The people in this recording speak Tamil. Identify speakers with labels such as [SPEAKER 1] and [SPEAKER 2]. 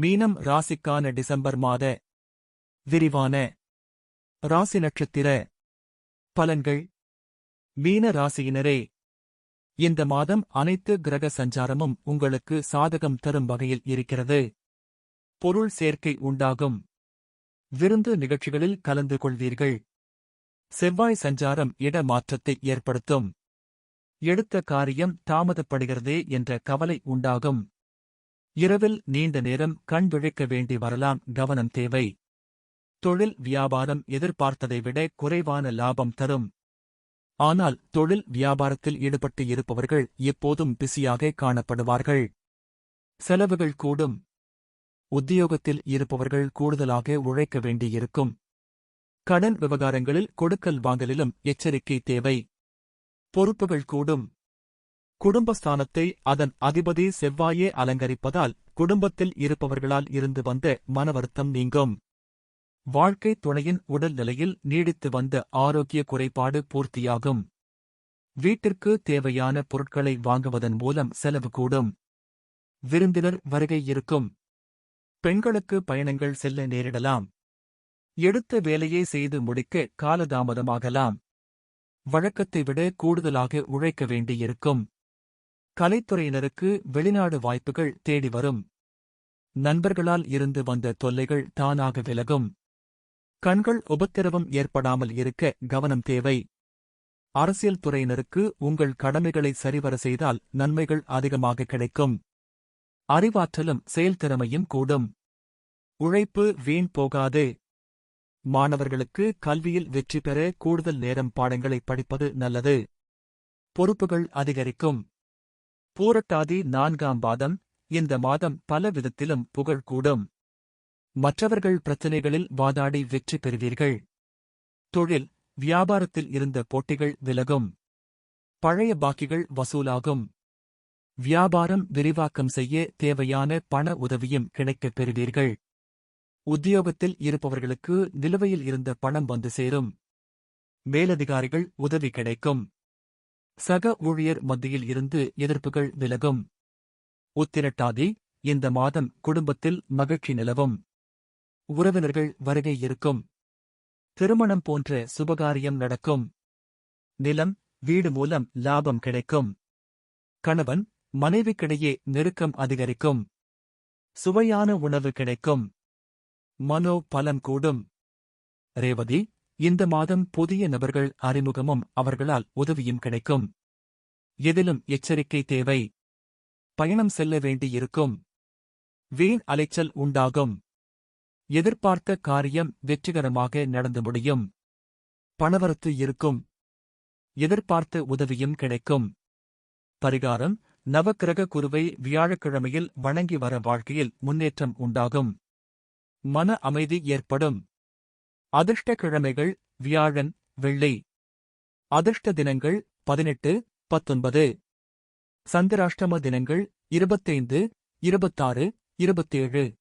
[SPEAKER 1] மீனம் ராசிக்கான டிசம்பர் மாத விரிவான ராசி நட்சத்திர பலன்கள். மீன ராசியினரே இந்த மாதம் அனைத்து கிரக சஞ்சாரமும் உங்களுக்கு சாதகம் தரும் வகையில் இருக்கிறது. பொருள் சேர்க்கை உண்டாகும். விருந்து நிகழ்ச்சிகளில் கலந்து கொள்வீர்கள். செவ்வாய் சஞ்சாரம் இட மாற்றத்தை ஏற்படுத்தும். எடுத்த காரியம் தாமதப்படுகிறதே என்ற கவலை உண்டாகும். இரவில் நீண்ட நேரம் கண் விழிக்க வேண்டி வரலாம் கவனம் தேவை. தொழில் வியாபாரம் எதிர்பார்த்ததை விட குறைவான லாபம் தரும். ஆனால் தொழில் வியாபாரத்தில் ஈடுபட்டு இருப்பவர்கள் எப்போதும் பிஸியாக காணப்படுவார்கள். செலவுகள் கூடும். உத்தியோகத்தில் இருப்பவர்கள் கூடுதலாக உழைக்க வேண்டியிருக்கும். கடன் விவகாரங்களில் கொடுக்கல் வாங்கலிலும் எச்சரிக்கை தேவை. பொறுப்புகள் கூடும். குடும்பஸ்தானத்தை அதன் அதிபதி செவ்வாயே அலங்கரிப்பதால் குடும்பத்தில் இருப்பவர்களால் இருந்து வந்த மனவருத்தம் நீங்கும். வாழ்க்கை துணையின் உடல்நிலையில் நீடித்து வந்த ஆரோக்கிய குறைபாடு பூர்த்தியாகும். வீட்டிற்கு தேவையான பொருட்களை வாங்குவதன் மூலம் செலவு கூடும். விருந்தினர் வருகை இருக்கும். பெண்களுக்கு பயணங்கள் செல்ல நேரிடலாம். எடுத்த வேலையை செய்து முடிக்க காலதாமதமாகலாம். வழக்கத்தை விட கூடுதலாக உழைக்க வேண்டியிருக்கும். கலைத்துறையினருக்கு வெளிநாடு வாய்ப்புகள் தேடி வரும். நண்பர்களால் இருந்து வந்த தொல்லைகள் தானாக விலகும். கண்கள் உபத்திரவம் ஏற்படாமல் இருக்க கவனம் தேவை. அரசியல் துறையினருக்கு உங்கள் கடமைகளை சரிவர செய்தால் நன்மைகள் அதிகமாக கிடைக்கும். அறிவாற்றலும் செயல்திறமையும் கூடும். உழைப்பு வீண் போகாது. மாணவர்களுக்கு கல்வியில் வெற்றி பெற கூடுதல் நேரம் பாடங்களை படிப்பது நல்லது. பொறுப்புகள் அதிகரிக்கும். பூரட்டாதி நான்காம் பாதம். இந்த மாதம் பல விதத்திலும் புகழ் கூடும். மற்றவர்கள் பிரச்சினைகளில் வாதாடி வெற்றி பெறுவீர்கள். தொழில் வியாபாரத்தில் இருந்த போட்டிகள் விலகும். பழைய பாக்கிகள் வசூலாகும். வியாபாரம் விரிவாக்கம் செய்ய தேவையான பண உதவியும் கிடைக்கப் பெறுவீர்கள். உத்தியோகத்தில் இருப்பவர்களுக்கு நிலுவையில் இருந்த பணம் வந்து சேரும். மேலதிகாரிகள் உதவி கிடைக்கும். சக ஊழியர் மத்தியில் இருந்து எதிர்ப்புகள் விலகும். உத்திரட்டாதி இந்த மாதம் குடும்பத்தில் மகிழ்ச்சி நிலவும். உறவினர்கள் வருகை இருக்கும். திருமணம் போன்ற சுபகாரியம் நடக்கும். நிலம் வீடு மூலம் லாபம் கிடைக்கும். கணவன் மனைவிக்கிடையே நெருக்கம் அதிகரிக்கும். சுவையான உணவு கிடைக்கும். மனோ பலம் கூடும். ரேவதி இந்த மாதம் புதிய நபர்கள் அறிமுகமும் அவர்களால் உதவியும் கிடைக்கும். எதிலும் எச்சரிக்கை தேவை. பயணம் செல்ல வேண்டியிருக்கும். வீண் அலைச்சல் உண்டாகும். எதிர்பார்த்த காரியம் வெற்றிகரமாக நடந்து முடியும். பணவரத்து இருக்கும். எதிர்பார்த்த உதவியும் கிடைக்கும். பரிகாரம் நவக்கிரக குருவை வியாழக்கிழமையில் வணங்கி வர வாழ்க்கையில் முன்னேற்றம் உண்டாகும். மன அமைதி ஏற்படும். அதிர்ஷ்ட கிழமைகள் வியாழன் வெள்ளி. அதிர்ஷ்ட தினங்கள் பதினெட்டு பத்தொன்பது. சந்திராஷ்டம தினங்கள் இருபத்தைந்து இருபத்தாறு இருபத்தேழு.